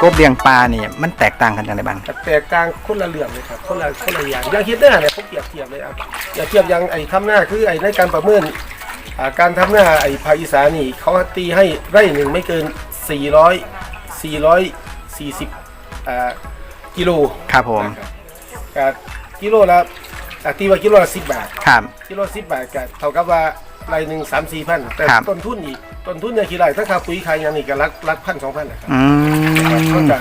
เลี้ยงกบเลี้ยงปลานี่มันแตกต่างกันอย่างไรบ้างแต่แตกต่างคนละเรื่องเลยครับคนละคนละอย่างอย่างเฮ็ดหน้าเนี่ยผมเปรียบเทียบเลยครับเปรียบเทียบอย่างไอ้ทำหน้าคือไอ้ในการประเมินอ่าการทำหน้าไอ้ภาคอีสานนี่เขาตีให้ไร่หนึ่งไม่เกิน 400 440อ่ากิโลครับผมกับกิโลละอ่าตีว่ากิโลละ10บาทครับกิโล10บาทก็เท่ากับว่า ไร่หนึ่งสามสี่พันแต่ครับ ต้นทุนอีกต้นทุนเนี่ยกี่ไรถ้าค่าปุ๋ยค่าหยังนี่ก็ลักลักพันสองพันนะครับอืมันมก็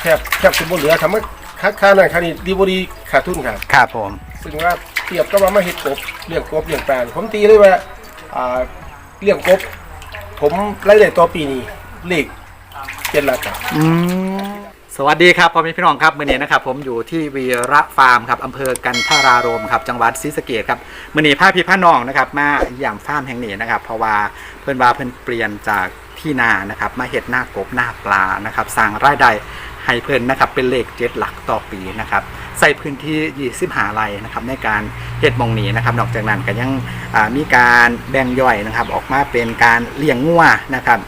แทบแทบสิบ่เหลือทำให้ค่าค่านั่นค่านี้ดีบ่ดีขาดทุนครับ ครับผม ซึ่งว่าเทียบก็ว่ามาเฮ็ดกบเลี้ยงกบเลี้ยงปลาผมตีเลยว่าอ่าเลี้ยงกบ ผมรายได้ต่อปีนี้เลขเป็นหลักครับอืม สวัสดีครับพ่อแม่พี่น้องครับมื่อนี้นะครับผมอยู่ที่วีระฟาร์มครับอำเภอกันทารารมครับจังหวัดศรีสะเกษครับมื่อนี้พาพี่พาน้องนะครับมาอย่างฟาร์มแห่งนี้นะครับ เพราะว่าเพื่อนว่าเพื่อนเปลี่ยนจากที่นานะครับมาเห็ดหน้ากบหน้าปลานะครับสร้างรายได้ให้เพื่อนนะครับเป็นเลขเจ็ดหลักต่อปีนะครับใส่พื้นที่20หาไรนะครับในการเห็ดมองนี้นะครับนอกจากนั้นก็ยังมีการแบ่งย่อยนะครับ ออกมาเป็นการเลี้ยงงัวนะครับ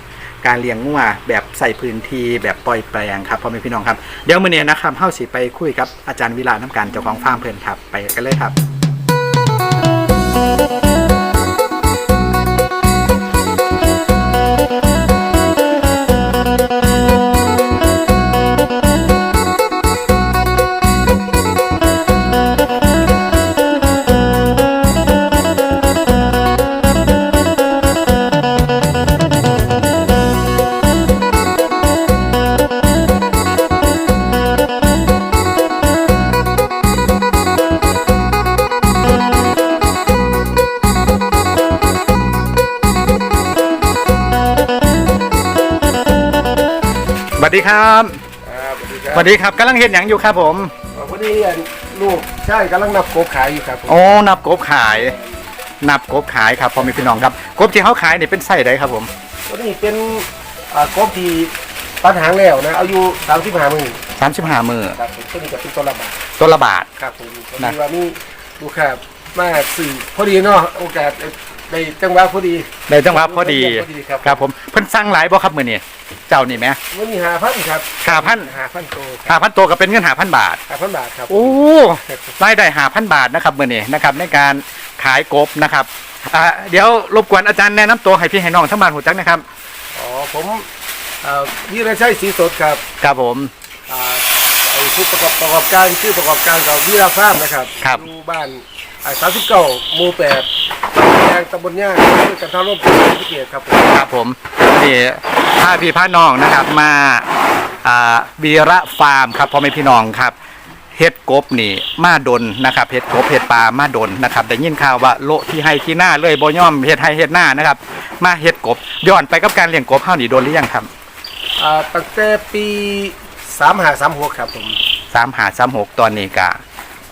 การเลี้ยงงัวแบบใส่พื้นที่แบบปล่อยแปลงครับพ่อแม่พี่น้องครับเดี๋ยวมื้อนี้นะครับเฮาสิไปคุยกับอาจารย์วิลาน้ำการเจ้าของฟาร์มเพิ่นครับไปกันเลยครับ ครับครับสวัสดีครัสวัสดีครับกำลังเฮ็ดหยังอยู่ครับผมวันนี้อันลูกใช่กำลังนับกบขายอยู่ครับผมโอ้นับกบขาย นับกบขายครับพ่อแม่พี่น้องครับกบที่เขาขายนี่เป็นไส้ใดครับผมตัวนี้เป็นอ่ากบที่ปัญหางแล้วนะอายุ35มื้อ35มื้อครับผมตัวนี้ก็เป็นตัวละบาทตัวละบาท ครับผมพอนะ ดีว่ามีลูกค้ามาสื่อพอดีเนาะโอกาส ในจังหวะพอดีได้จังหวะพอดีพอดี ครับครับผมเพิ่นสั่งหลายบ่ครับมื้อนี้เจ้านี่แหมวันนี้หาพันครับ5,000หาพันโต5,000ตัวก็เป็นเงิน5,000บาทหาพันบาทครับ โอ้รายได้หาพันบาทนะครับมื่อนี้นะครับในการขายกบนะครับอ่าเดี๋ยวรบกวนอาจารย์แนะนำตัวให้พี่ให้น้องทั้งบ้านหูจักนะครับอ๋อผมอ่าวิรชัยศรีสดครับครับผมอ่าไอ้ผู้ประกอบประกอบการชื่อประกอบการกับวิราฟาร์มนะครับครับอยู่บ้าน ไอ้สามสิบเก้าหมู่แปดแดงตำบลย่างอำเภอกันทาร่มจังหวัดศรีสะเกษครับผมครับผมนี่พาพี่พาน้องนะครับมาอ่าวีระฟาร์มครับพ่อแม่พี่น้องครับเฮ็ดกบนี่มาดนนะครับเฮ็ดกบเฮ็ดปลามาดนนะครับได้ยินข่าวว่าโละที่ให้ที่หน้าเลยบ่ย่อมเฮ็ดให้เฮ็ดหน้านะครับ มาเฮ็ดกบย้อนไปกับการเลี้ยงกบเฮานี่โดนหรือยังครับอ่าตั้งแต่ปีสามหาสามหกครับผมสามหาสามหกตอนนี้ก็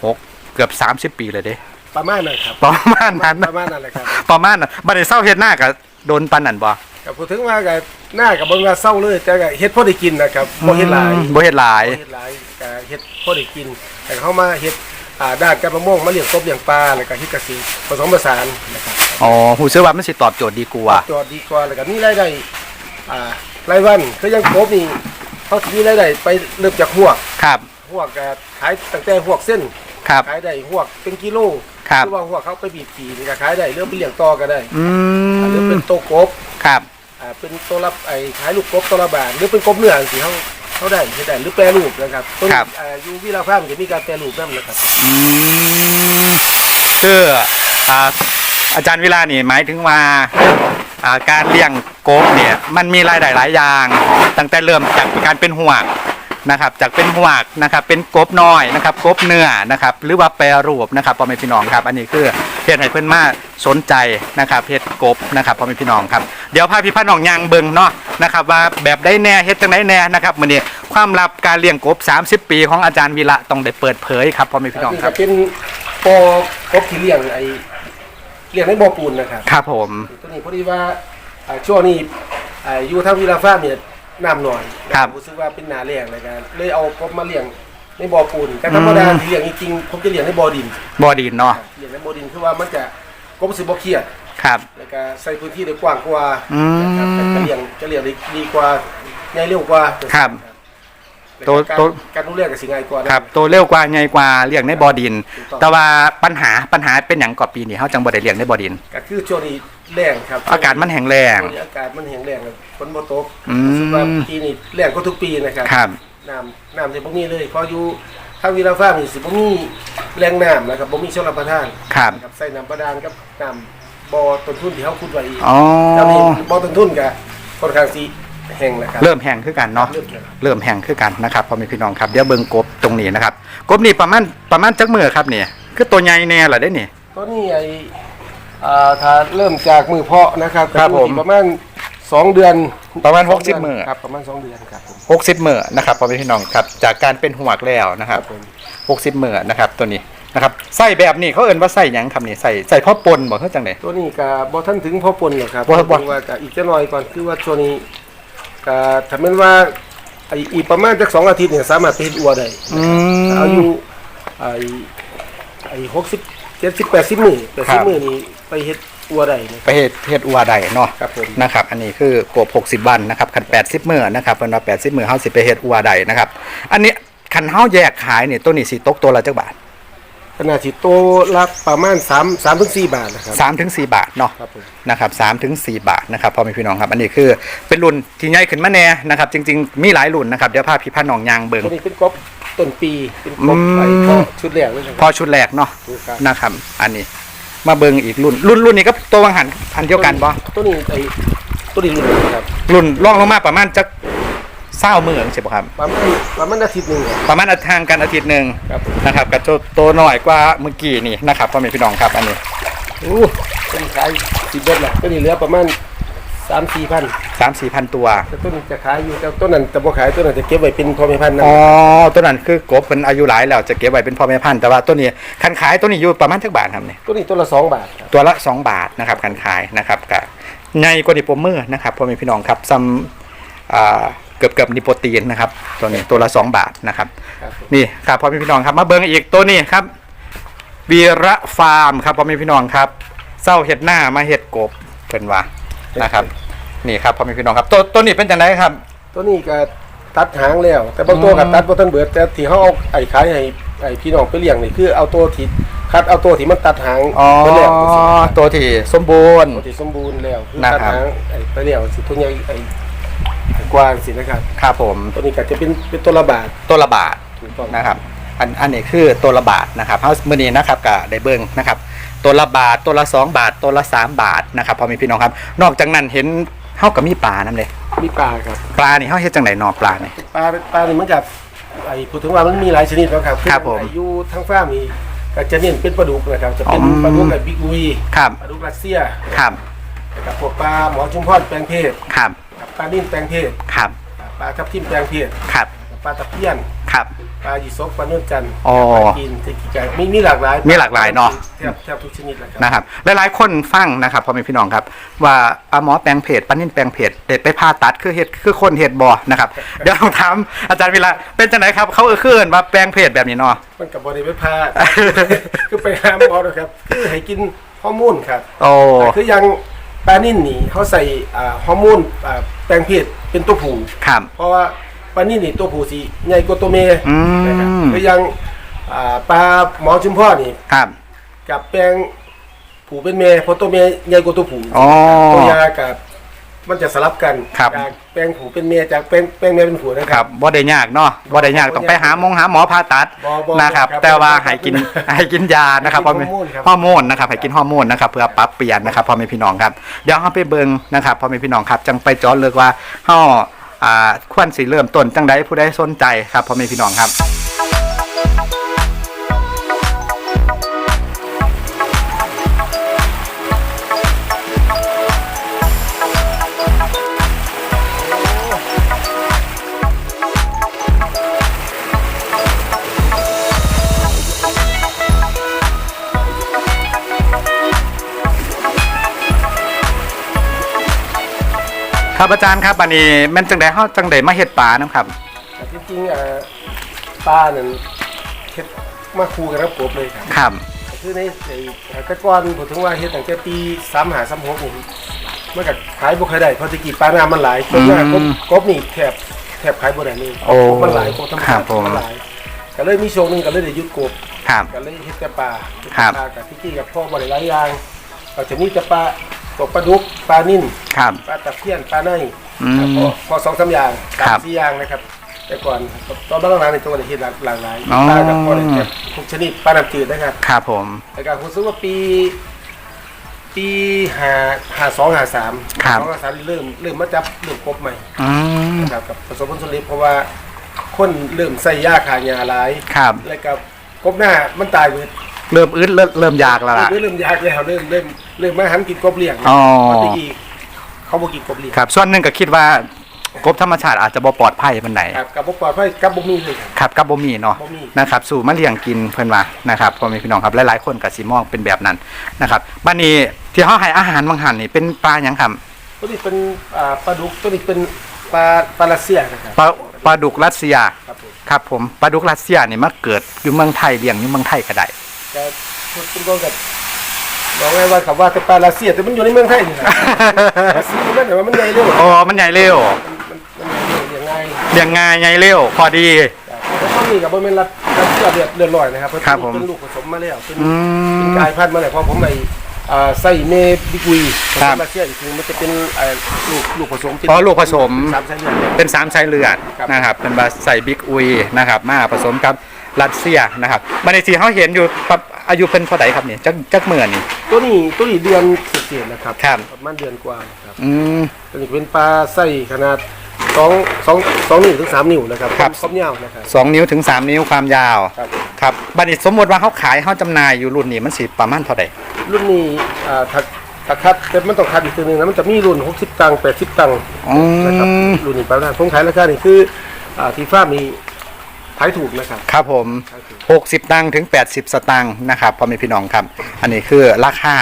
หกเกือบสามสิบปีเลยเด้ ประมาณนั้นครับ ประมาณนั้นประมาณนั้นแหละครับ ประมาณนั้นบัดนี้เศร้าเฮ็ดหน้ากับโดนปันนั่นบ่กับพูดถึงว่ากับหน้ากับเบิ่งว่าเศร้าเลยแต่ก็เฮ็ดพอได้กินนะครับบ่เฮ็ดหลายบ่เฮ็ดหลายบ่เฮ็ดหลายก็เฮ็ดพอได้กิน แต่เขามาเฮ็ดอ่าด้านการประมงมาเลี้ยงกบเลี้ยงปลาแล้วก็เฮ็ดเกษตรผสมผสานนะครับอ๋อหูซื้อว่ามันสิตอบโจทย์ดีกว่าจอดดีกว่าแล้วก็มีรายได้อ่ารายวันคือยังกบนี่เขาสิมีรายได้ไปเริ่มจากหวกครับหวกก็ขายตั้งแต่หวกเส้นครับขายได้หวกเป็นกิโล ครับหรือว่าหวกเขาไปบีบขี่นี่ก็ขายได้เริ่มไปเลี้ยงต่อก็ได้อืมหรือเป็นโตวกบครับ อ่าเป็นตัวรับไอ้ขายลูกกบตัวละบาทหรือเป็นกบเนื้อสิเขาเขาได้เฮ็ดได้หรือแปรรูปนะครับต้นอ่าอยู่วิลาฟาร์มจะมีการแปรรูปนั่นนะครับ อืมคืออ่าอาจารย์วิลานี่หมายถึงว่าอ่าการเลี้ยงกบเนี่ย มันมีรายได้หลายอย่าง ตั้งแต่เริ่มจากการเป็นห่วง นะครับจากเป็นห่วงนะครับเป็นกบน้อยนะครับกบเนื้อนะครับหรือว่าแปรรูปนะครับพ่อแม่พี่น้องครับอันนี้คือเพจให้เพื่อนมาสนใจนะครับเพจกบนะครับพ่อแม่พี่น้องครับเดี๋ยวพาพี่พาน้องยางเบิงเนาะนะครับว่าแบบได้แน่เฮ็ดจังไดแน่นะครับมื้อนี้ความลับการเลี้ยงกบ 30 ปีของอาจารย์วีระต้องได้เปิดเผยครับพ่อแม่พี่น้องนี่ครัก็บเป็นปอกบที่เลี้ยงไอ้เลี้ยงในบ่อปูนนะครับครับผมตัวนี้พอดีว่าอ่าช่วงนี้อ่าอยู่ทางวิลาฟาร์มเนี่ย น้ำหน่อยครับรู้สึกว่าเป็นหนาแรงเลยกันเลยเอากบมาเลี้ยงในบ่อปูนแต่ธรรมดาอืมที่เลี้ยงจริงๆผมจะเลี้ยงในบ่อดินบอดีนเนาะเลี้ยงในบ่อดินคือว่ามันจะกบสิบ่เครียดครับ แล้วก็ใส่พื้นที่ได้กว้างกว่าอืมนะครับแต่จะเลี้ยงจะเลี้ยงได้ดีกว่าใหญ่เร็วกว่าครับโตการโตการดูแลกับสิง่ายกว่านะครับโตเร็วกว่าใหญ่กว่าเลี้ยงในบ่อดิน ถูกต้อง แต่ว่าปัญหาปัญหาเป็นหยังก่อปีนี้เฮาจังบ่ได้เลี้ยงในบ่อดิน ก็คือช่วงนี้ แรงครับอากาศมันแห้งแล้ช่งวงนี้อากาศมันแห้งแรงครับฝนบ่ตกอืม รู้สึกว่าปีนี้แรงก็ทุกปีนะครับครับ น้ำน้ำจะบ่มีเลยเพออยู่ทางวีราฟ้าร์มนี่สิบ่มีแหล่งน้ำนะครับบ่มีชลประทานครับนะครับใส่น้ำบาดาลกับน้ำบ่อต้นทุนที่เฮาขุดไว้อ๋อแล้วนี่บ่อต้นทุนก็ค่อนข้างสิแห้งนะครับเริ่มแห้งคือกันเนาะ เริ่มแห้งเริ่มแห้งคือกันนะครับพ่อแม่พี่น้องครับเดี๋ยวเบิ่งกบตรงนี้นะครับ กบนี่ประมาณประมาณจักมือครับเนี่ยคือตัวใหญ่แน่เหรอได้นี่ตอนนี้ไอ้ อ่าถ้าเริ่มจากมือเพาะนะครับครับก็อยู่ผมที่ประมาณ2เดือนประมาณสอง60เดืนมื้อครับประมาณ2เดือนครับผม60 มื้อนะครับพ่อแม่พี่น้องครับ จากการเป็นหัวกแล้วนะครับผม60 มื้อนะครับตัวนี้นะครับไส้แบบนี้เขาเอิ้นว่าไส้หยังครับนี่ใส่ใส่พ่อปนบ่คือจังได๋ ตัวนี้ก็บ่ทันถึงพ่อปนหรอกครับบ่บ่ถึงว่าก็อีกจะน้อยก่อนคือว่าช่วงนี้ก็ถ้าแม่นว่าไอ้อีกประมาณจักสองอาทิตย์เนี่ยสามารถไปเฮ็ดอัวได้ อืม อายุไอ้ไอ้หกสิบ เจ็ดสิบแปดสิบมือแปดครัสิบบมือนี่ไปเฮ็ดอัวได้นะ ไปเฮ็ดเฮ็ดอัวใดเนาะครับผมนะครับอันนี้คือกบ60วันนะครับคัน80มื้อนะครับเพิ่นว่า80มื้อเฮาสิไปเฮ็ดอัวใดนะครับอันนี้คันเฮาแยกขายนี่ตัวนี้สิตกตัวละจักบาท ขนาดที่โตละประมาณ3 3ถึง4บาทนะครับ 3ถึง4บาทเนาะครับผมนะครับ3ถึง4บาทนะครับพ่อแม่พี่น้องครับ อันนี้คือเป็นรุ่นที่ใหญ่ขึ้นมาแน่นะครับ จริง ๆ มีหลายรุ่นนะครับเดี๋ยวพาพี่พาน้องยางเบิ่งตัวนี้เป็นกบต้นปีเป็นกบอืมไอ้ก็ชุดแรกเลยนะพคอรับ ชุดแรกเนาะถูกครับ นะครับ อันนี้มาเบิ่งอีกรุ่น รุ่นรุ่นนี้ก็ตัววังหันพันเดียวกันบ่ตัวนี้ไอ้ตัวนี้รุ่นนี้ครับรุ่นล่องลงมาประมาณจัก เศร้ามือใช่ป่ะครับ ประมาณประมาณอาทิตย์หนึงครับ ประมาณทางกันอาทิตย์หนึ่งครับผม นะครับกับตัวน้อยกว่าเมื่อกี้นี่นะครับพ่อแม่พี่น้องครับอันนี้อู้ตัวนี้ขายสิบเบ็ดแหละตัวนี้เหลือประมาณ3 4พันสามสี่พันตัว แต่ตัวนี้จะขายอยู่แต่ตัวนั้นจะบ่ขายตัวนั้นจะเก็บไว้เป็นพ่อแม่พันธุ์นะอ๋อตัวนั้นคือกบเป็นอายุหลายแล้วจะเก็บไว้เป็นพ่อแม่พันธุ์แต่ว่าตัวนี้คันขายตัวนี้อยู่ประมาณเท่าบาทครับเนี่ยตัวนี้ตัวละสองบาทครับ ตัวละ 2 บาทนะครับคันขายนะครับกับในกว่านิโปรเมอร์นะครับพ่อแม่พี่น้องครับซัมอ่า เกือบเกือบนิโปรตีนนะครับ ตัวนี้ตัวละ2บาทนะครับครับผมนี่ครับพ่อแม่พี่น้องครับ มาเบิ่งอีกตัวนี้ครับวีระฟาร์มครับพ่อแม่พี่น้องครับเศร้าเห็ดหน้ามาเห็ดกบเป็นว่านะครับ นี่ครับพ่อแม่พี่น้องครับ ตัวตัวนี้เป็นจังไดครับ ตัวนี้ก็ตัดหางแล้ว แต่บางตัวก็ตัดบ่ทันเบิดแต่ที่เขาเอาไอ้ขายให้ไอ้พี่น้องไปเลี้ยงนี่คือเอาตัวที่คัดเอาตัวที่มันตัดหางอ๋อไปแล้วตัวที่สมบูรณ์ตัวที่สมบูรณ์แล้วคือนะตัดครับหางไอ้ไปแล้วสิตัวใหญ่ไอ้ไอ้ กว้างสินะครับครับผม ตัวนี้ก็จะเป็นเป็นตัวละบาทตัวละบาทถูกต้องนะครับ อันอันนี้คือตัวละบาทนะครับเฮามื้อนี้นะครับก็ได้เบิ่งนะครับ ตัวละบาทตัวละสองบาท ตัวละสามบาทนะครับพ่อแม่พี่น้องครับ นอกจากนั้นเห็นเฮาก็มีปลานํเลยมีปลาครับปลานี่เฮาเฮ็ดจังไดนอปลานี่ ปลาปลานี่มันกับไอ้พูดถึงว่ามันมีหลายชนิดแล้วครับครับผมไอ้อยู่ทางฟ้าร์มนี่ก็จะเน้นเป็นปลาดุกนะครับจะเป็นอืมปลาดุกแบบบิ๊กอุยครับปลาดุกรัสเซียครับ กับพวกปลาหมอชุมพรแปลงเพศครับกับ ปลานิ่นแปลงเพศครับปลาทับทิมแปลงเพศครับปลาตะเพียนครับปลายีสกปลาเนื้อจันทร์อ๋อปลากินเทกิกามีมีหลากหลายมีหลากหลายเนาะ แทบแทบทุกชนิดเลยครับนะครับหลายๆคนฟังนะครับพ่อแม่พี่น้องครับ ว่าปลาหมอแปลงเพจปลานิ่นแปลงเพจเด็ดไปผ่าตัดคือเฮ็ดคือคนเฮ็ดบ่นะครับ เดี๋ยวลองถามอาจารย์วิระเป็นจังไดครับ เขาเออคือเอิ้นว่าแปลงเพจแบบนี้เนาะ มันกับบริเวณพา คือไปหาหมอนะครับ คือให้กินฮอร์โมนครับ โอ้ คือยัง ปลานิ่นนี่เขาใส่อ่าฮอร์โมนอ่าแปลงเพศเป็นตัวผู้ครับ เพราะว่าปลานิ่นนี่ตัวผู้สีใหญ่กว่าตัวเมียอืม นะครับคือยังอ่าปลาหมอชุมพ่อนี่ครับ กับแปลงผู้เป็นเมียเพราะตัวเมียใหญ่กว่าตัวผู้อ๋อ ตัวยากับ มันจะสลับกันครับ จากแปลงผู้เป็นเมียจากแปลงแปลงเมียเป็นผู้นะคครัรับ บบ่ได้ยากเนาะบ่ได้ยากต้องไปหาหมงหาหมอผ่าตัดบ่บ่นะครับ ครับแต่ว่าให้กินให้กินยานะครับให้กินฮอร์โมนครับ ฮอร์โมนนะครับให้กินฮอร์โมนนะครับเพื่อปรับเปลี่ยนนะครับพ่อแม่พี่น้องครับเดี๋ยวเฮาไปเบิ่งนะครับพ่อแม่พี่น้องครับจังไปเจอเลือกว่าเฮาอ่าควรสิเริ่มต้นจังใดผู้ใดสนใจครับพ่อแม่พี่น้องครับ ครับอาจารย์ครับอันนี้แม่นจังใดเฮาจังใดมาเฮ็ดปลานํครับแต่จริงๆอ่าปลานั่นเฮ็ดมาคู่กันกับกบเลยครับครับคือในไอ้กระก้อนผมถึงว่าเฮ็ดตั้งแต่ปี3 5 3 6นี่มันก็ขายบ่ค่อยได้เพราะแตะกี้ปลาน้ำมันหลายจนว่ากบกบนี่แทบแทแทบขายบ่ได้เลยโอ้มันหลายโคธรรมครัชาบติผมมันหลายก็เลยมีช่วงหนึงก็เลยได้หยุดกบครับก็เลยเฮ็ดแต่ปลาเฮ็ดครัแต่บปลากับพี่กี้กับพ่อบ่ได้หลายอย่างก็จะมีแต่ปลา ตกปลาดุกปลานิ่นครับ ปลาตะเพียนปลาเนยอืมครับพอพอสองสามอย่างสาครัมบสี่อย่างนะครับ แต่ก่อนตอนบ้านหลังในจังหวัดเฮ็ดหลากหลายอ๋อ ปลากับพ่อได้เก็บทุกชนิดปลาน้ำจืดนะครับครับผม แต่การผมซื้อว่าปี ปีหาหาสองหาสามครับ สองหาสามเริ่มเริ่มมาจับเริ่มกบใหม่ อืมนะครับกับประสบผลสำเร็จเพราะว่าคนเริ่มใส่ยาขายาหลายครับแล้วกับกบหน้ามันตายไปเริ่มอึดเริ่มเริ่มยากแล้วล่ะเริ่มเริ่มยากแล้วเริ่มเริ่ม เริ่มมาหันกินกบเลี้ยงอ๋อเพราะที่อีกเขาบอกกินกบเลี้ยงครับ ส่วนหนึ่งก็คิดว่ากบธรรมชาติอาจจะบ่ปลอดภัยมันไหนครับกับบ่ปลอดภัยกับบ่มีเลยครับ ครับกับบ่มีเนาะบ่มี นะครับ สู่มาเลี้ยงกินเพิ่นว่านะครับพ่อแม่พี่น้องครับหลายๆคนก็สิมองเป็นแบบนั้นนะครับบัดนี้ที่เฮาให้อาหารบางหันนี่เป็นปลาหยังครับตัวนี้เป็นอ่าปลาดุกตัวนี้เป็นปลาปลารัสเซียนะครับปลาปลาดุกรัสเซีย ครับผมครับผมปลาดุกรัสเซียนี่มาเกิดอยู่เมืองไทยเลี้ยงอยู่เมืองไทยก็ได้จะพูดเป็นต้นกับ บอกไงว่าคำว่าแต่ปลารัสเซียแต่มันอยู่ในเมืองไทยนี่นะรัสเซียมันแต่ว่ามันใหญ่เร็วอ๋อมันใหญ่เร็วมันมันมันใหญ่เร็วอย่างง่ายเลี้ยงง่ายใหญ่เร็วพอดีแต่ต้องมีกับบริเวณรัสรัสเซียเดือดเดือดลอยนะครับเพราะครับผมเป็นลูกผสมมาแล้วเป็นอืเป็นมกลายพันธุ์มาแล้วเพราะผมไปอ่าใส่เมบิกุยผครัสบมรัสเซียอีกทีมันจะเป็นเอ่อลูกลูกผสมเป็นอ๋อลูกผสมสามสายเลือดเป็นสามสายเลือดครับนะครับเป็นบาใส่บิ๊กอุยนะครับมาผสมกับ รัสเซียนะครับบันในที่เขาเห็นอยู่ครับอายุเพิ่นเท่าไหร่ครับเนี่ยจักจักเมื่อนี่ ตัวนี้ตัวนี้เดือนเศษๆนะครับครับ ประมาณเดือนกว่าครับอืม ตัวนี้เป็นปลาไส้ขนาดสองสองสองนิ้วถึงสามนิ้วนะครับครับ ครบยาวนะครับ สองนิ้วถึงสามนิ้วความยาวครับ ครับบันนี้สมมติว่าเขาขายเขาจำหน่ายอยู่รุ่นนี้มันสิประมาณเท่าไหร่รุ่นนี้อ่าถักถักคัดแต่มันต้องคัดอีกตัวหนึงนะมันจะมีรุ่น 60 ตังค์80 ตังค์อืนะครับมรุ่นนี้ประมาณผมขายราคานี่คืออ่าที่ฟ้ามี ขายถูกนะครับ ครับผมขายถูก60 ตังค์ถึง 80 สตังค์นะครับพ่อแม่พี่น้องครับ อันนี้คือราคา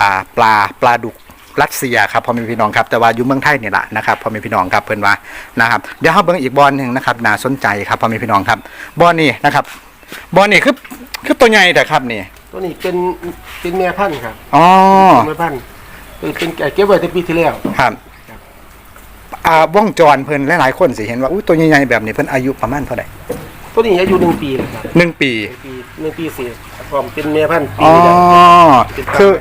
อ่าปลาปลาดุกรัสเซียครับพ่อแม่พี่น้องครับแต่ว่าอยู่เมืองไทยนี่แหละนะครับพ่อแม่พี่น้องครับเพิ่นว่านะครับเดี๋ยวเราเบิ่งอีกบอลหนึ่งนะครับน่าสนใจครับพ่อแม่พี่น้องครับบอลนี่นะครับบอลนี่คือคือตัวใหญ่แต่ครับนี่ตัวนี้เป็นเป็นแม่พันธุ์ครับอ๋อเป็นแม่พันธุ์เป็นเป็นไก่เก็บไว้แต่ปีที่แล้ว ครับ อ่าว่องจรเพิ่นหลายๆคนสิเห็นว่าอุ้ยตัวใหญ่ๆแบบนี้เพิ่นอายุประมาณเท่าไหร่ตัวนี้อายุหนึ่งปีเลยครับหนึ่งปีหนึ่งปีหนึ่งปีเศษพร้อมเป็นแม่พันธุ์ปีอ๋อเดียวเป็นปลาคือ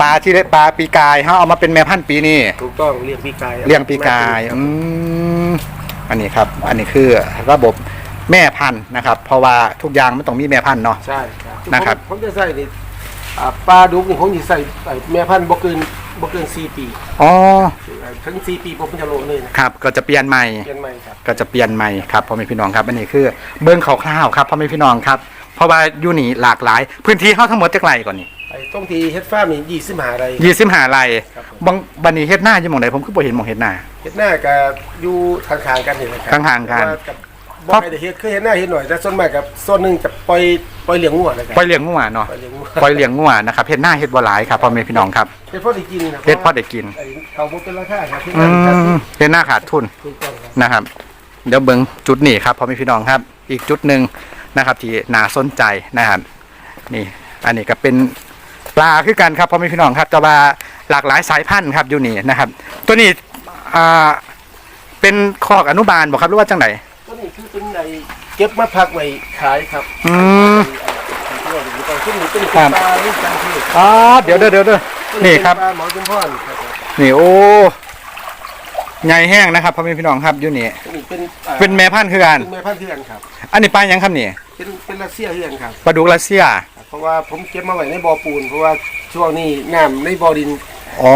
ปลาที่ได้ปลาปีกายเขาเอามาเป็นแม่พันธุ์ปีนี้ถูกต้องเลี้ยงปีกายเลี้ยงปีกายอืมอันนี้ครับ อันนี้คือระบบแม่พันธุ์นะครับ เพราะว่าทุกอย่างมันต้องมีแม่พันธุ์เนาะ ใช่ครับนะครับ ผมผมจะใส่นี่ อ่าปลาดุกนี่ผมจะใส่ไอ้แม่พันธุ์บ่เกินบ่เกินสี่ปีอ๋อถึงสี่ปีผมจะโลเลยนะครับก็จะเปลี่ยนใหม่ เปลี่ยนใหม่ครับ ก็จะเปลี่ยนใหม่ครับพ่อแม่พี่น้องครับอันนี้คือเบิ้งคร่าวๆครับพ่อแม่พี่น้องครับ เพราะว่าอยู่นี่หลากหลาย พื้นที่เขาทั้งหมดจะไกลก่อนนี่ไอ้ตรงที่เฮ็ดฟาร์มนี่ยี่สิบหาไร ยี่สิบหาไรครับผม บางบันนี้เฮ็ดหน้าอยู่หมองไหนผมก็บ่เห็นหมองเฮ็ดหน้า เฮ็ดหน้ากับอยู่ข้างๆกันเห็นไหมครัข้างๆกันแต่ว่ากับ บ่ให้ได้เฮ็ดคือเฮ็ดหน้าเฮ็ดหน่อยแต่ส่วนมากกับส่วนหนึงจะปล่อยปล่อยเลี้ยงงัวนะครับปล่อยเลี้ยงงัวเนาะปล่อยเลี้ยงงัวปล่อยเลี้ยงงัวนะครับเฮ็ดหน้าเฮ็ดบ่หลายครับพ่อแม่พี่น้องครับเฮ็ดพอได้กินนะเฮ็ดพอได้กินไอ้เขาบ่เป็นราคาครับเฮ็ดหอืน้าครับมเฮ็ดหน้าขาดทุน ถูกต้องครับ นะครับ เดี๋ยวเบิ่งจุดนี้ครับพ่อแม่พี่น้องครับ อีกจุดหนึ่งนะครับ ที่น่าสนใจนะครับนี่ อันนี้ก็เป็นปลาคือกันครับพ่อแม่พี่น้องครับแต่ว่าหลากหลายสายพันธุ์ครับอยู่นี่นะครับ ตัวนี้อ่าเป็นคอกอนุบาลบอกครับหรือว่าจังไดตัวนี้ คือเป็นไอ้เก็บมาพักไว้ขายครับอืมไอ้ตัวนี้ตัวนี้เป็นครัปบลาลูกจันทร์ที่อ๋อเดี๋ยวเดี๋ยวเดี๋ยวเดี๋ยวนี่ครับปลาหมอจุมพรครับนี่โอ้ใหญ่แห้งนะครับพ่อแม่พี่น้องครับอยู่นี่ตัวนี้เป็นอ่าเป็นแม่พันธุ์คือกันเป็นแม่พันธุ์เทือนครับ อันนี้ปลาหยังครับนี่เป็นเป็นรัสเซียเทือนครับปลาดุกรัสเซีย เพราะว่าผมเก็บมาไว้ในบ่อปูน เพราะว่าช่วงนี้น้ำในบ่อดินอ๋อ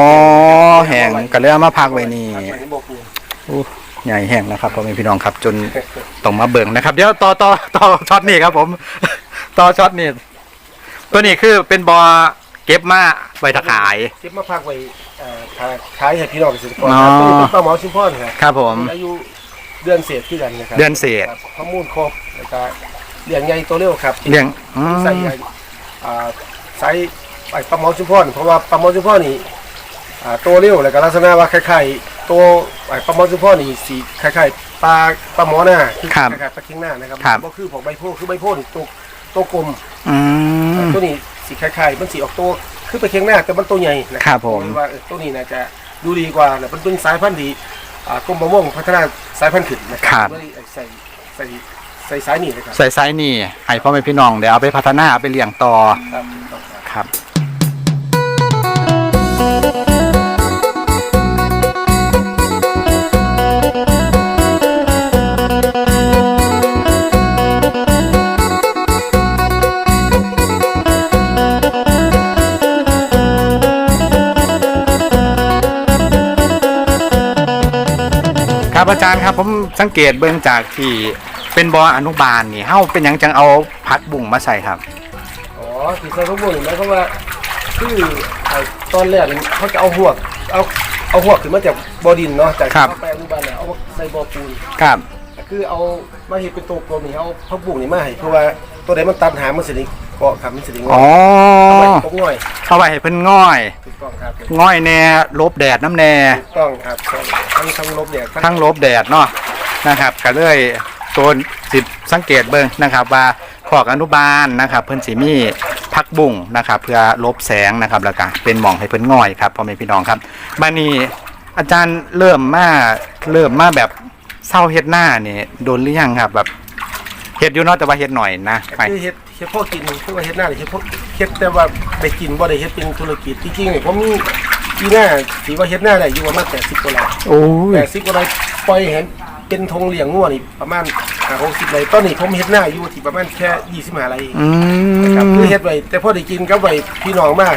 แห้งก็เลยเอามาพักไว้นี่พักไว้ในบ่อปูนอู้ ใหญ่แห้งนะครับพ่อแม่พี่น้องครับ จนต้องมาเบิ่งนะครับ เดี๋ยวต่อต่อต่อช็อตนี้ครับ ผม ต่อช็อตนี้ตัวนี้คือเป็นบอเก็บมาไว้ถ้าขาย เก็บมาพักไว้เอ่อขายขายให้พี่น้องเกษตรกรอ๋อครับตัวนี้เป็นปลาหมอชุมพรครับครับผม อายุเดือนเศษที่กันนะครับเดือนเศษ ครับข้อมูลครบแล้วก็เลี้ยงใหญ่ตัวเร็วครับเลี้ยงอืม ใส่ใหญ่อ่าใส่ไอ้ปลาหมอชุมพรเพราะว่าปลาหมอชุมพรนี่อ่าตัวเร็วแล้วก็ลักษณะว่าคล้ายๆ ตัวไอ้ปลาหมอชุมพรนี่สีคล้ายๆปลาปลาหมอหน้าคือครับคล้ายๆปลาเค็งหน้านะครับครับ ก็คือของใบโพธิ์คือใบโพธิ์นี่ตัวตัวกลมอืม ตัวนี้สีคล้ายๆมันสีออกตัวคือไปเคียงหน้าแต่มันตัวใหญ่นะครับผมว่าเออตัวนี้น่าจะดูดีกว่านะมันเป็นสายพันธุ์ดีอ่ากรมประมงพัฒนาสายพันธุ์ขึ้นนะคครัรับเลยใส่ใส่ใส่สายนี่นะครับใส่ไซส์นี่ให้พ่อแม่พี่น้องเดี๋ยวเอาไปพัฒนาเอาไปเลี้ยงต่อ ครับถูกต้องครับ ครับ ครับอาจารย์ครับผมสังเกตเบื้องจากที่เป็นบออนุบาลนี่เฮาเป็นหยังจังเอาพักบุ่งมาใส่ครับ อ๋อที่ใส่ข้าวบุญหมายความว่าคือไอ้ตอนแรกนี่เขาจะเอาหวกเอาเอาหวกขึ้นมาจากบ่อดินเนาะจากครับเข้าไปอนุบาลแล้วเอามาใส่บ่อปูน ครับก็คือเอามาเห็ดเป็นตัวกลมนี่เอาผักบุ้งนี่มาให้เพราะว่าตัวใดมันตัดหางมันสิได้ เกาะครับมันสิได้งอ๋ออเอาไว้ตรงง่อยเอาไว้ให้เพิ่นง่อย ถูกต้องครับง่อยแน่ลบแดดน้ำแน่ถูกต้องครับทั้งทั้งลบแดดทั้งทั้งลบแดดเนาะนะครับก็เลยตัวสิสังเกตเบิ่งนะครับ ว่าขอกอนุบาลนะครับ เพิ่นสิมีพักบุ่งนะครับ เพื่อลบแสงนะครับแล้วก็เป็นหมองให้เพิ่นง่อยครับพ่อแม่พี่น้องครับบัดนี้อาจารย์เริ่มมาเริ่มมาแบบเศร้าเฮ็ดหน้านี่โดนหรือยังครับแบบ เฮ็ดอยู่เนาะแต่ว่าเฮ็ดหน่อยนะไปคือเฮ็ดเฮ็ดพ่อกินคือว่าเฮ็ดหน้านี่เฮ็ดพ่อเฮ็ดแต่ว่าได้กินบ่ได้เฮ็ดเป็นธุรกิจจริงๆนี่ผมมีปีหน้าถือว่าเฮ็ดหน้าได้อยู่ประมาณ80กว่าไร่โอ้ย80กว่าไร่ปล่อยเห็นเป็นธงเลี้ยงงัวนี่ประมาณ50ไร่ตอนนี้ผมเฮ็ดหน้าอยู่ที่ประมาณแค่25ไร่เองอืครับม คือเฮ็ดไว้แต่พอได้กินกับไว้พี่น้องมา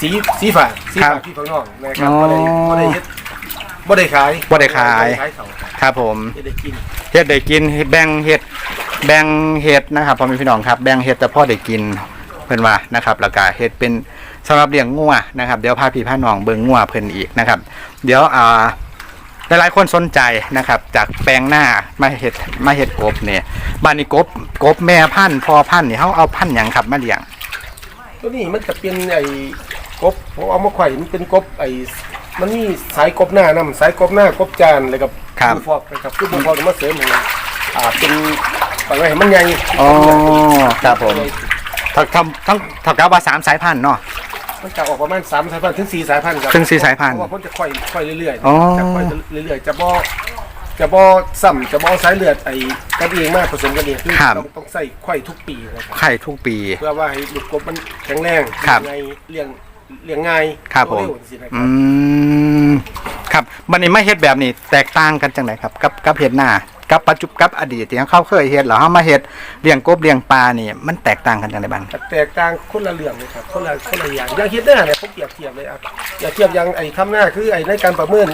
สีสีฝาดสีครัฝาบดพี่น้องนะครับอ๋อบ่ได้บ่ได้เฮ็ด บ่ได้ขายบ่ได้ขายบ่ได้ขายเขาครับครับผมเฮ็ดได้กินเฮ็ดได้กินเฮ็ดแบ่งเฮ็ดแบ่งเฮ็ดนะครับพ่อแม่พี่น้องครับแบ่งเฮ็ดแต่พ่อได้กินเพิ่นว่านะครับแล้วก็เฮ็ดเป็นสำหรับเลี้ยงงัวนะครับเดี๋ยวพาพี่พาน้องเบิ่งงัวเพิ่นอีกนะครับ เดี๋ยวอ่าหลายๆคนสนใจนะครับ จากแปลงหน้ามาเฮ็ดมาเฮ็ดกบเนี่ยบ้านนี้กบกบแม่พันธุ์พ่อพันธุ์นี่เฮาเอาพันธุ์หยังครับมาเลี้ยงตัวนี้มันจะเป็นไอ้กบผมเอามาไข่มันเป็นกบไอ้ มันมีสายกบหน้านํสายกบหน้ากบจานแล้วก็ครับฟอกนะครับคือบุฟอกมาเสริมให้อ่าเป็นปล่อยไว้ให้มันใหญ่อ๋อครับผมทั้งทั้งทั้งเท่ากับว่าสามสายพันธุ์เนาะ มันจะออกประมาณ3สายพันธุ์ถึง4สายพันธุ์ครับถึงสี่สายพันธุ์เพราะว่าเพิ่นจะค่อยค่อยเรื่อยอ๋อๆจะค่อยเรื่อยๆจะบ่จะบ่ซ้ำจะบ่เอาสายเลือดไอ้กันเองมากผสมกันเองคือครับ ต้องต้องใส่ค่อยทุกปีนะครับไข่ทุกปี เพื่อว่าให้ลูกกบมันแข็งแรงครับเลี้ยงง่ายเลี้ยง เลี้ยงง่ายครับผมโตเร็วสินะคอืรับมครับบันนี้ไม่เฮ็ดแบบนี้ แตกต่างกันจังไดครับ กับกับเฮ็ดหน้ากับปัจจุบันกับอดีตที่เขาเคยเฮ็ดแล้วเฮามาเฮ็ดเลี้ยงกบเลี้ยงปลานี่มันแตกต่างกันจังไดบ้าง แตกต่างคนละเรื่องเลยครับคนละคนละอย่างอย่างเฮ็ดหน้าเนี่ยผมเปรียบเทียบเลยอะอย่าเทียบอย่างไอ้ทำหน้าคือไอ้ในการประเมิน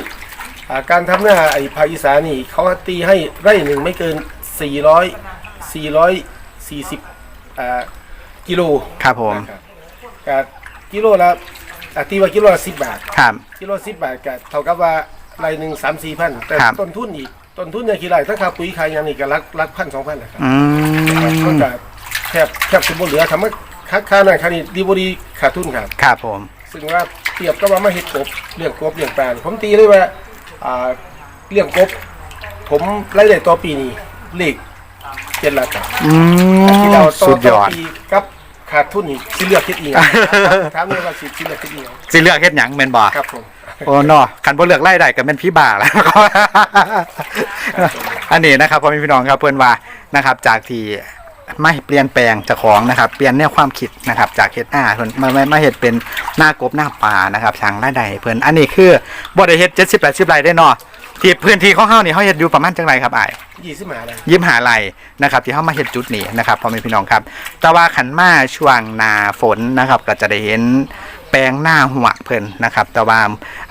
อ่าการทำหน้าไอ้ภาคอีสานนี่เขาตีให้ไร่หนึ่งไม่เกิน 400 440อ่ากิโล ครับผม นะครับกับ กิโลละอะตีว่ากิโลละ10บาท ครับ กิโล10บาทก็เท่ากับว่าไร่หนึ่ง3 4พันแต่ครับ ต้นทุนอีกต้นทุนเนี่ยกี่ไรทั้งค่าปุ๋ยค่าหยังนี่ก็ลักลักพันสองพันนะครับอืครับมก็จะแคบแคบสิบเหลือทำให้ค่าค่านั่นค่านี้ดีบดีขาดทุนครับ ครับผม ซึ่งว่าเปรียบก็ว่ามาเห็ดกบเลี้ยงกบเลี้ยงปลานี่ผมตีเลยว่าอ่าเลี้ยงกบ ผมรายได้ต่อปีนี้เลขเจ็ดหลักครับอืที่มเราต่อสุดยต่ออด ปีกับ ขาดทุนอีกสิเลือกคิดอีกถามเลยว่าสิสิเลือกคิดอีกสิเลือกเฮ็ดหยังแม่นบ่ครับผมโอ้เนาะคันบ่เลือกไล่ได้ก็แม่นพี่บ้าแล้วอันนี้นะครับพ่อแม่พี่น้องครับเพิ่นว่านะครับ จากที่ไม่เปลี่ยนแปลงเจ้าของนะครับ เปลี่ยนแนวความคิดนะครับ จากเฮ็ดหน้าเพิ่นมามามาเฮ็ดเป็นหน้ากบหน้าป่านะครับทางรายได้ให้เพิ่นอันนี้คือบ่ได้เฮ็ด70 80ไร่ได้เนาะ ที่พื้นที่ของเฮานี่เฮาเฮ็ดอยู่ประมาณจังไรครับอ้ายยี่สิบหมาเลยยิ้มหาไหลนะครับ ที่เข้ามาเห็นจุดนี้นะครับพ่อแม่พี่น้องครับ แต่ว่าขันมาช่วงหนาฝนนะครับ ก็จะได้เห็นแปลงหน้าหัวกเพิ่นนะครับ แต่ว่า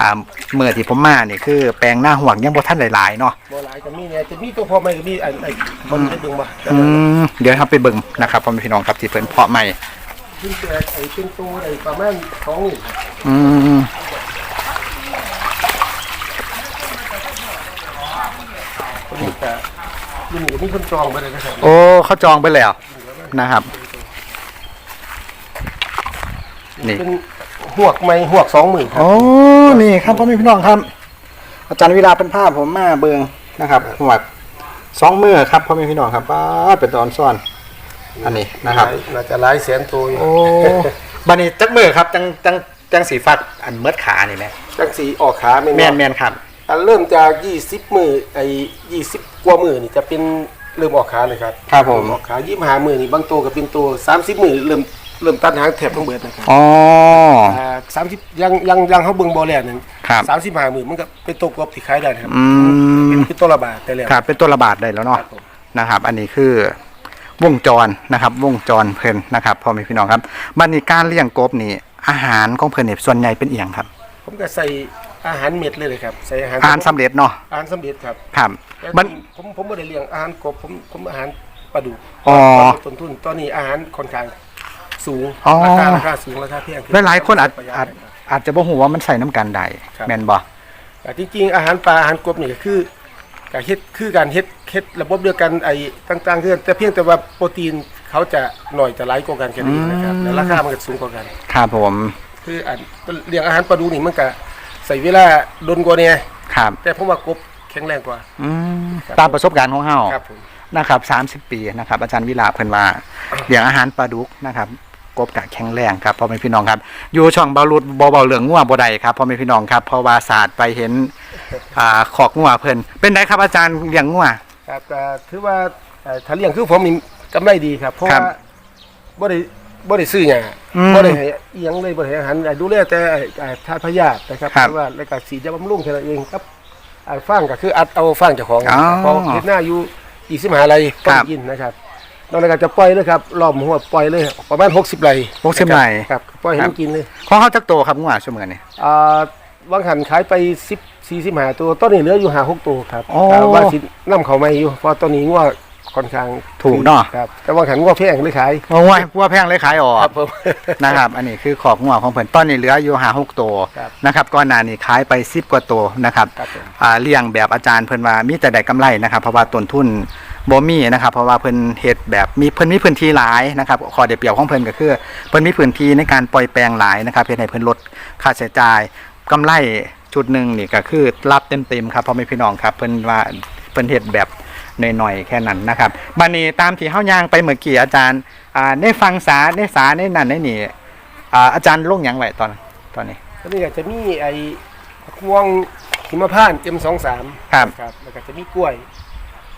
อ่าเมื่อที่ผมมานี่คือแปลงหน้าหัวกยังบ่ทันหลายๆเนาะ โบราณก็มีเนี่ยจะมีตัวพอไหมก็มีไอ้ไอ้คนจะดึงมาอืมเดี๋ยวครับไปเบิ่งนะครับพ่อแม่พี่น้องครับที่เพิ่นเพาะใหม่ขึ้นตัวไอ้เป็นตัวไอ้ประมาณสองนี่อืม คนนี้ก็รุ่นนี้ก็มีคนจองไปเลยนะครับโอ้เขาจองไปแล้วนะครับ นี่เป็นหวกไม้หวกสองหมื่นครับ โอ้นี่ครับพ่อแม่พี่น้องครับ อาจารย์เวลาเป็นภาพผมมาเบิงนะครับหัวกสองมือครับพ่อแม่พี่น้องครับป้าดเป็นตอนซ่อน อันนี้นะครับ น่าจะหลายแสนตัวอยู่โอ้บันนี้จักมือครับจังจังจังสีฟักอันเมิดขานี่ไหม จังสีออกขาไม่แมนแมนครับอัน เริ่มจาก20มือไอ้20กว่ามือนี่จะเป็นเริ่มออกขาเลยครับครับผม ออกขา25มือนี่บางตัวก็เป็นตัว30มือเริ่มเริ่มตัดหางแถบทั้งเบิดนะครับอ๋ออ่า30ยังยังยังเฮาเบิ่งบ่แล้วนั่นครับ35มือมันก็เป็นตัวกบที่ขายได้นะครับอืม เป็นเป็นตัวละบาทแต่แล้ว ครับเป็นตัวระบาดได้แล้วคเนาะรับผม นะครับ อันนี้คือวงจรนะครับ วงจรเพลินนะครับพ่อแม่พี่น้องครับบันนี้การเลี้ยงกบนี่อาหารของเพลินเนี่ยส่วนใหญ่เป็นเอียงครับ ผมก็ใส่ อาหารเม็ดเลยเลยครับใส่อาหารอาหารสำเร็จเนาะอาหารสำเร็จครับครับแต่มันที่ผมผมไม่ได้เลี้ยงอาหารกบผมผมอาหารปลาดุกอ๋อต้นทุนตอนนี้อาหารค่อนข้างสูงอ๋อ ราคาราคาสูงราคาแพงหลายๆคนอาจประหยัดอาจครับ อาจจะบ่ฮู้ว่ามันใส่น้ำกันใดครับ แม่นบ่ แต่จริงๆอาหารปลาอาหารกบนี่ก็คือการเฮ็ดคือการเฮ็ดเฮ็ดระบบเดียวกันไอ้ต่างๆคือแต่เพียงแต่ว่าโปรตีนเขาจะหน่อยจะหลายกว่ากันแค่นี้นะครับอืมแต่ราคามันก็สูงกว่ากัน ครับผม คืออันเลี้ยงอาหารปลาดุกนี่มันก็ ใส่เวลาดนกว่าเนี่ยครับ แต่ผมว่ากบแข็งแรงกว่า อืมครับตามประสบการณ์ของเฮาครับผม นะครับ 30 ปีนะครับ อาจารย์วิลาเพิ่นว่าเลี้ยงอาหารปลาดุกนะครับกบกะแข็งแรงครับพ่อแม่พี่น้องครับ อยู่ช่องบารุดบ่เบาเรื่องงัวบ่ได้ครับพ่อแม่พี่น้องครับเพราะว่าศาสตร์ไปเห็นอ่าขอกงัวเพิ่นเป็นไดครับอาจารย์เลี้ยงงัว ครับก็ถือว่าเอ่อถ้าเลี้ยงคือผมนี่กำไรดีครับ เพราะครับ ว่าบ่ได้ บ่ได้ซื้อหยังอืมบ่ได้ให้อิหยังเลยบ่ได้ให้อาหารอ่าดูแลแต่ไอ้ไอ้ทานพยาธินะครับครับหรือว่าแล้วก็สีจะบำรุงแค่นั้นเองครับไอ้ฟางก็คืออัดเอาฟางเจ้าของอ๋อเพราะเฮ็ดหน้าอยู่25ไร่ครัต้บนกินนะครับนอกจากนั้นก็จะปล่อยเลยครับล้อมหัวปล่อยเลย ประมาณ 60ไร่60ไร่ ครับปล่อยให้ครับมันกินเลย ของเฮาจักโตครับงัวชั่วโมงนี้อ่าวางหันขายไป10 45ตัวต้นนี้เหลืออยู่5 6ตัวครับอ๋ออ่าว่าสินํเขาไม่อยู่เพราะตัวนี้งัว ค่อนข้างถูกเนาะ ครับ แต่ว่าขันว่าแพงเลยขายโอ้ยว่าแพงเลยขายออกครับผม นะครับ อันนี้คือขอกงัวของเพิ่นตอนนี้เหลืออยู่5 6ตัวครับนะครับก่อนหน้านี้ขายไป10กว่าตัวนะครับครับผม อ่าเลี้ยงแบบอาจารย์เพิ่นว่ามีแต่ได้กำไรนะครับ เพราะว่าต้นทุนบ่มีนะครับ เพราะว่าเพิ่นเฮ็ดแบบมีเพิ่นมีพื้นที่หลายนะครับข้อได้เปรียบของเพิ่นก็คือเพิ่นมีพื้นที่ในการปล่อยแปลงหลายนะครับเฮ็ดให้เพิ่นลดค่าใช้จ่ายกำไรชุดหนึ่งนี่ก็คือรับเต็มๆครับพ่อแม่พี่น้องครับเพิ่นว่าเพิ่นเฮ็ดแบบ หน่อยๆแค่นั้นนะครับบัดนี้ตามที่เฮาย่างไปเมื่อกี้อาจารย์อ่าได้ฟังสาได้สาได้นั่นได้นี่อ่าอาจารย์ลงหยังไว้ตอนตอนนี้ก็นี่ก็จะมีไอ้ม่วงหิมพานต์ M23 ครับครับแล้วก็จะมีกล้วย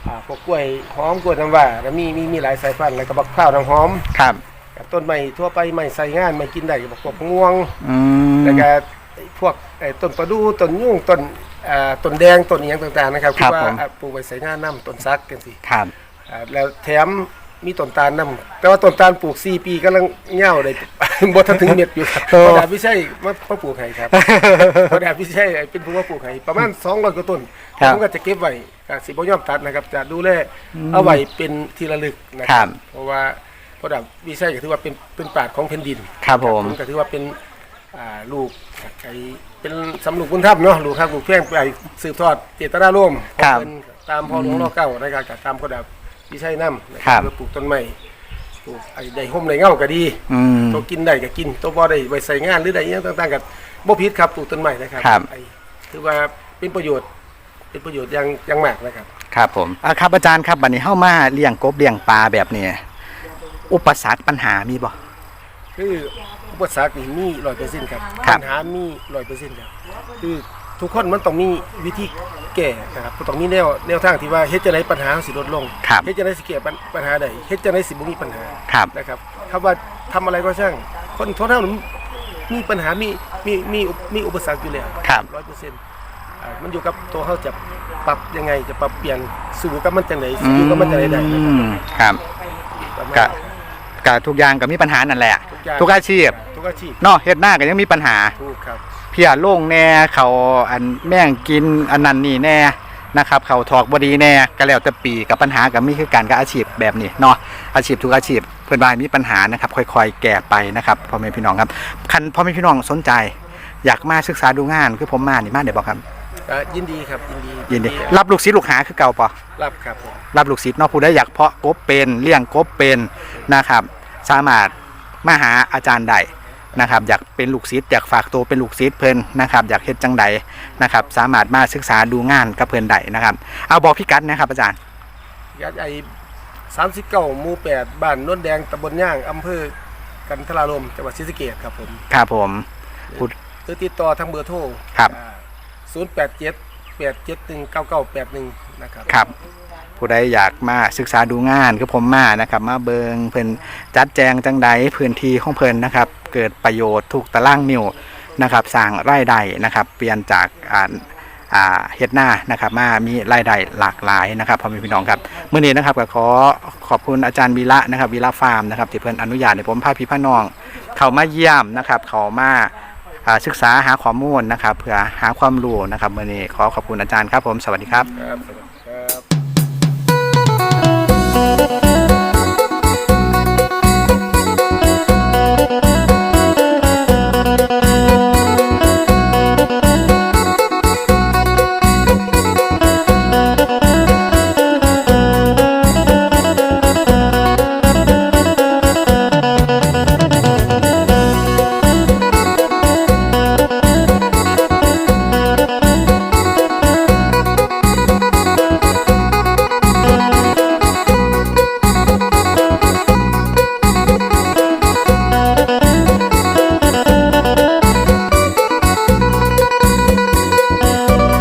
อ่าพวกกล้วยหอมกล้วยน้ำว้าแล้วมีมีมีหลายสายพันธุ์แล้วก็บักข้าวน้ำหอมครับกับต้นไม้ทั่วไปไม้ใส่งานไม้กินได้ก็บอกพวกม่วงอืมแล้วก็ไอ้ พวกไอ้ต้นประดู่ต้นยุ่งต้นอ่าต้นแดงต้นอหย่างต่างๆนะครับครับว่าผมอ่าปลูกไว้ใส่งานน้ำต้นซักกันสิครับอ่าแล้วแถมมีต้นตาลนํแต่ว่าต้นตาลปลูก 4 ปีกำลังเหง่าเลยบ่ทันถึงเม็ดอยู่ครับโอ้พอดาบไม่ใช่มามาปลูกให้ครับพอดาบไม่ใช่เป็นผู้ว่าปลูกให้ประมาณ200กว่าต้นครับผมก็จะเก็บไว้ก็สิบ่ยอมตัดนะครับ จะดูแลเอาไว้เป็นที่ระลึกนะคครัรับ เพราะว่าพอดาบวิชัยก็ถือว่าเป็นเป็นปราดของแผ่นดิน ครับผมก็ถือว่าเป็น อ่าลูกไอ้เป็นสำลูกบุญธรรมเนาะลูกครับลูกเพียงไปสืบทอดเจตนาร่วมของครับเพิ่นตามพ่อหลวงรอเก้านะครับกับตามพอดาบวิชัยนำนะคครัรับบเพื่อปลูกต้นไม้ปลูกไอ้ได้ห่มได้เงาก็ดี อืม ตัวกินได้ก็กินตัวบ่ได้ไว้ใส่งานหรือใดอหยังต่างๆก็บ่ผิดครับปลูกต้นไม้นะครับครับ ไอ้ถือว่าเป็นประโยชน์ เป็นประโยชน์อย่างอย่างมากนะครับ ครับผมอ่าครับอาจารย์ครับบัดนี้เข้ามาเลี้ยงกบเลี้ยงปลาแบบนี้อุปสรรคปัญหามีบ่คือ อุปสรรคนี่มีร้อยเปอร์เซ็นต์ครับครับ ปัญหามีร้อยเปอร์เซ็นต์ครับคือทุกคนมันต้องมีวิธีแก้นะครับต้องมีแนวแนวทางที่ว่าเฮ็ดจะไดปัญหาสิลดลงครับเฮ็ดจะไดสิแก้ปัญปัญหาใดเฮ็ดจะไดสิบ่มีปัญหาครับ นะครับคำว่าทำอะไรก็ช่าง คนทั่วเท่านั้นมีปัญหามีมีมีมีอุปสรรคอยู่แล้วครับ ร้อยเปอร์เซ็นต์มันอยู่กับตัวเขาจะปรับยังไงจะปรับเปลี่ยนสู่กับมันจังไหนอืสู่กับมันจังไหนได้นะมครับ ประมาณ กะ กะทุกอย่างก็มีปัญหานั่นแหละอย่าง ทุกอาชีพ ทุกอาชีพเนาะเฮ็ดหน้าก็ยังมีปัญหา ถูกครับเพียโล่งแน่เขาอันแม่งกินอันนั้นนี่แน่นะครับเขาถอกบดีแน่ก็แล้วแต่ปีกับปัญหากับมีคือการกับอาชีพแบบนี้เนาะอาชีพทุกอาชีพ เพื่อนบ้านมีปัญหานะครับ ค่อยๆ แก้ไปนะครับพ่อแม่พี่น้องครับคันพ่อแม่พี่น้องสนใจ อยากมาศึกษาดูงานคือผมมานี่มาเดี๋ยวบอกครับอ่ายินดีครับยินดียินดีรับลูกศิษย์ลูกหาคือเก่าปะรับครับผมรับลูกศิษย์เนาะผู้ใดอยากเพาะกบเป็นเลี้ยงกบเป็นนะครับ สามารถมาหาอาจารย์ได้ นะครับอยากเป็นลูกศิษย์อยากฝากตัวเป็นลูกศิษย์เพิ่นนะครับอยากเฮ็ดจังใดนะครับสามารถมาศึกษาดูงานกับเพิ่นได้นะครับ เอาบอกพี่กัดนะครับอาจารย์ยัดไอ้สามสิบเก้าหมู่แปดบ้านโนนแดงตำบลย่างอำเภอกันทรารมจังหวัดศรีสะเกษครับผมครับผมพูดหรือติดต่อทางเบอร์โทรครับศูนย์แปดเจ็ดแปดเจ็ดหนึ่งเก้าเก้าแปดหนึ่งนะครับครับ ผู้ใดอยากมาศึกษาดูงานคือผมมานะครับ มาเบิงเพิ่นจัดแจงจังใดพื้นที่ของเพิ่นนะครับ เกิดประโยชน์ถูกตารางนิ้วนะครับสร้างรายได้นะครับ เปลี่ยนจากอ่าอ่าเฮ็ดหน้านะครับมามีรายได้หลากหลายนะครับพ่อแม่พี่น้องครับเมื่อนี้นะครับก็ขอขอบคุณอาจารย์วีระนะครับวีระฟาร์มนะครับที่เพิ่นอนุญาตให้ผมพาพี่พี่น้อง เข้ามาเยี่ยมนะครับ เขามาศึกษาหาข้อมูลนะครับ เพื่อหาความรู้นะครับเมื่อนี้ขอขอบคุณอาจารย์ครับผมสวัสดีครับครับสวัสดีครับ